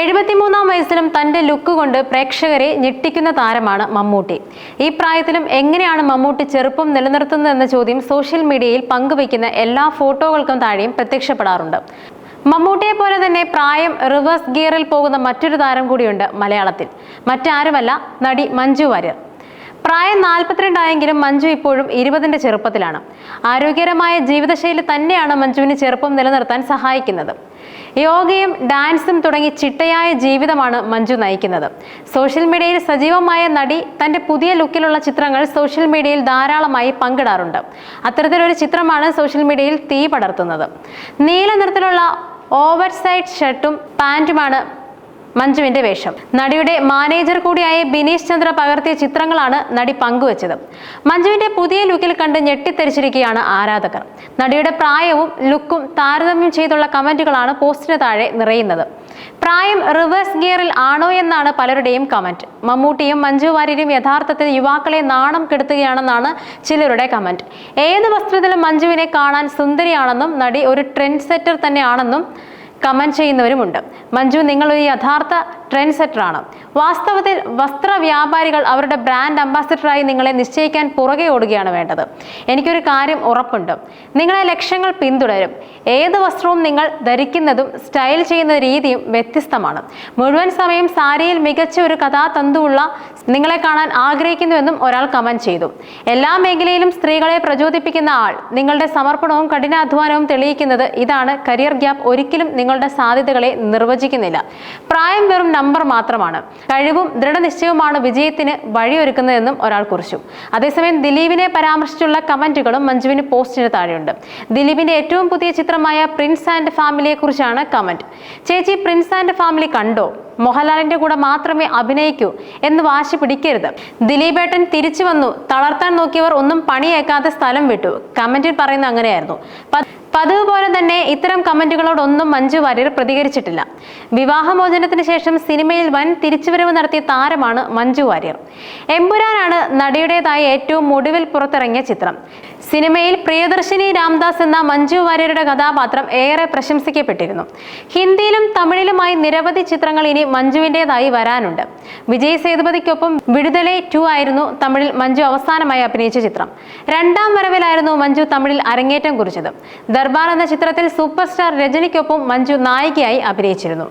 എഴുപത്തിമൂന്നാം വയസ്സിലും തന്റെ ലുക്ക് കൊണ്ട് പ്രേക്ഷകരെ ഞെട്ടിക്കുന്ന താരമാണ് മമ്മൂട്ടി. ഈ പ്രായത്തിലും എങ്ങനെയാണ് മമ്മൂട്ടി ചെറുപ്പം നിലനിർത്തുന്നതെന്ന ചോദ്യം സോഷ്യൽ മീഡിയയിൽ പങ്കുവയ്ക്കുന്ന എല്ലാ ഫോട്ടോകൾക്കും താഴെയും പ്രത്യക്ഷപ്പെടാറുണ്ട്. മമ്മൂട്ടിയെ പോലെ തന്നെ പ്രായം റിവേഴ്സ് ഗിയറിൽ പോകുന്ന മറ്റൊരു താരം കൂടിയുണ്ട് മലയാളത്തിൽ. മറ്റാരുമല്ല നടി മഞ്ജു വാര്യർ. പ്രായം നാൽപ്പത്തിരണ്ടായെങ്കിലും മഞ്ജു ഇപ്പോഴും ഇരുപതിന്റെ ചെറുപ്പത്തിലാണ്. ആരോഗ്യകരമായ ജീവിതശൈലി തന്നെയാണ് മഞ്ജുവിന് ചെറുപ്പം നിലനിർത്താൻ സഹായിക്കുന്നത്. യോഗയും ഡാൻസും തുടങ്ങി ചിട്ടയായ ജീവിതമാണ് മഞ്ജു നയിക്കുന്നത്. സോഷ്യൽ മീഡിയയിൽ സജീവമായ നടി തന്റെ പുതിയ ലുക്കിലുള്ള ചിത്രങ്ങൾ സോഷ്യൽ മീഡിയയിൽ ധാരാളമായി പങ്കിടാറുണ്ട്. അത്തരത്തിലൊരു ചിത്രമാണ് സോഷ്യൽ മീഡിയയിൽ തീ പടർത്തുന്നത്. നീല നിറത്തിലുള്ള ഓവർ സൈഡ് ഷർട്ടും പാന്റുമാണ് മഞ്ജുവിന്റെ വേഷം. നടിയുടെ മാനേജർ കൂടിയായ ബിനീഷ് ചന്ദ്ര പകർത്തിയ ചിത്രങ്ങളാണ് നടി പങ്കുവച്ചത്. മഞ്ജുവിന്റെ പുതിയ ലുക്കിൽ കണ്ട് ഞെട്ടിത്തെരിച്ചിരിക്കുകയാണ് ആരാധകർ. നടിയുടെ പ്രായവും ലുക്കും താരതമ്യം ചെയ്തുള്ള കമന്റുകളാണ് പോസ്റ്റിന് താഴെ നിറയുന്നത്. പ്രായം റിവേഴ്സ് ഗിയറിൽ ആണോ എന്നാണ് പലരുടെയും കമന്റ്. മമ്മൂട്ടിയും മഞ്ജു വാര്യരും യഥാർത്ഥത്തിൽ യുവാക്കളെ നാണം കെടുത്തുകയാണെന്നാണ് ചിലരുടെ കമന്റ്. ഏത് വസ്ത്രത്തിലും മഞ്ജുവിനെ കാണാൻ സുന്ദരിയാണെന്നും നടി ഒരു ട്രെൻഡ് സെറ്റർ തന്നെയാണെന്നും കമന്റ് ചെയ്യുന്നവരുമുണ്ട്. മഞ്ജു നിങ്ങൾ ഒരു യഥാർത്ഥ ട്രെൻഡ് സെറ്ററാണ് വാസ്തവത്തിൽ വസ്ത്ര വ്യാപാരികൾ അവരുടെ ബ്രാൻഡ് അംബാസിഡറായി നിങ്ങളെ നിശ്ചയിക്കാൻ പുറകെ ഓടുകയാണ് വേണ്ടത്. എനിക്കൊരു കാര്യം ഉറപ്പുണ്ട്. നിങ്ങളെ ലക്ഷ്യങ്ങൾ പിന്തുടരും. ഏത് വസ്ത്രവും നിങ്ങൾ ധരിക്കുന്നതും സ്റ്റൈൽ ചെയ്യുന്ന രീതിയും വ്യത്യസ്തമാണ്. മുഴുവൻ സമയം സാരിയിൽ മികച്ച ഒരു കഥാതന്തുവുള്ള നിങ്ങളെ കാണാൻ ആഗ്രഹിക്കുന്നുവെന്നും ഒരാൾ കമന്റ് ചെയ്തു. എല്ലാ മേഖലയിലും സ്ത്രീകളെ പ്രചോദിപ്പിക്കുന്ന ആൾ നിങ്ങളുടെ സമർപ്പണവും കഠിനാധ്വാനവും തെളിയിക്കുന്നത് ഇതാണ് കരിയർ ഗ്യാപ്പ് ഒരിക്കലും നിങ്ങളുടെ സാധ്യതകളെ നിർവചിക്കുന്നില്ല. പ്രായം വെറും നമ്പർ മാത്രമാണ്. കഴിവും ദൃഢനിശ്ചയവുമാണ് വിജയത്തിന് വഴിയൊരുക്കുന്നതെന്നും ഒരാൾ കുറിച്ചു. അതേസമയം ദിലീപിനെ പരാമർശിച്ചുള്ള കമന്റുകളും മഞ്ജുവിന് പോസ്റ്റിന് താഴെയുണ്ട്. ദിലീപിന്റെ ഏറ്റവും പുതിയ ചിത്രമായ പ്രിൻസ് ആൻഡ് ഫാമിലിയെ കുറിച്ചാണ് കമന്റ്. ചേച്ചി പ്രിൻസ് ആൻഡ് ഫാമിലി കണ്ടോ? മോഹൻലാലിന്റെ കൂടെ മാത്രമേ അഭിനയിക്കൂ എന്ന് വാശി പിടിക്കരുത്. ദിലീപേട്ടൻ തിരിച്ചു വന്നു. തളർത്താൻ നോക്കിയവർ ഒന്നും പണിയേക്കാത്ത സ്ഥലം വിട്ടു. കമന്റിൽ പറയുന്ന അങ്ങനെയായിരുന്നു. പതിവ് പോലെ തന്നെ ഇത്തരം കമന്റുകളോടൊന്നും മഞ്ജു വാര്യർ പ്രതികരിച്ചിട്ടില്ല. വിവാഹമോചനത്തിന് ശേഷം സിനിമയിൽ വൻ തിരിച്ചുവരവ് നടത്തിയ താരമാണ് മഞ്ജു വാര്യർ. എമ്പുരാനാണ് നടിയുടേതായ ഏറ്റവും ഒടുവിൽ പുറത്തിറങ്ങിയ ചിത്രം. സിനിമയിൽ പ്രിയദർശിനി രാംദാസ് എന്ന മഞ്ജു വാര്യരുടെ കഥാപാത്രം ഏറെ പ്രശംസിക്കപ്പെട്ടിരുന്നു. ഹിന്ദിയിലും തമിഴിലുമായി നിരവധി ചിത്രങ്ങൾ ഇനി മഞ്ജുവിന്റെതായി വരാനുണ്ട്. വിജയ് സേതുപതിക്കൊപ്പം വിടുതലേ ടു ആയിരുന്നു തമിഴിൽ മഞ്ജു അവസാനമായി അഭിനയിച്ച ചിത്രം. രണ്ടാം വരവിലായിരുന്നു മഞ്ജു തമിഴിൽ അരങ്ങേറ്റം കുറിച്ചത്. ദർബാർ എന്ന ചിത്രത്തിൽ സൂപ്പർ സ്റ്റാർ രജനിക്കൊപ്പം മഞ്ജു നായികയായി അഭിനയിച്ചിരുന്നു.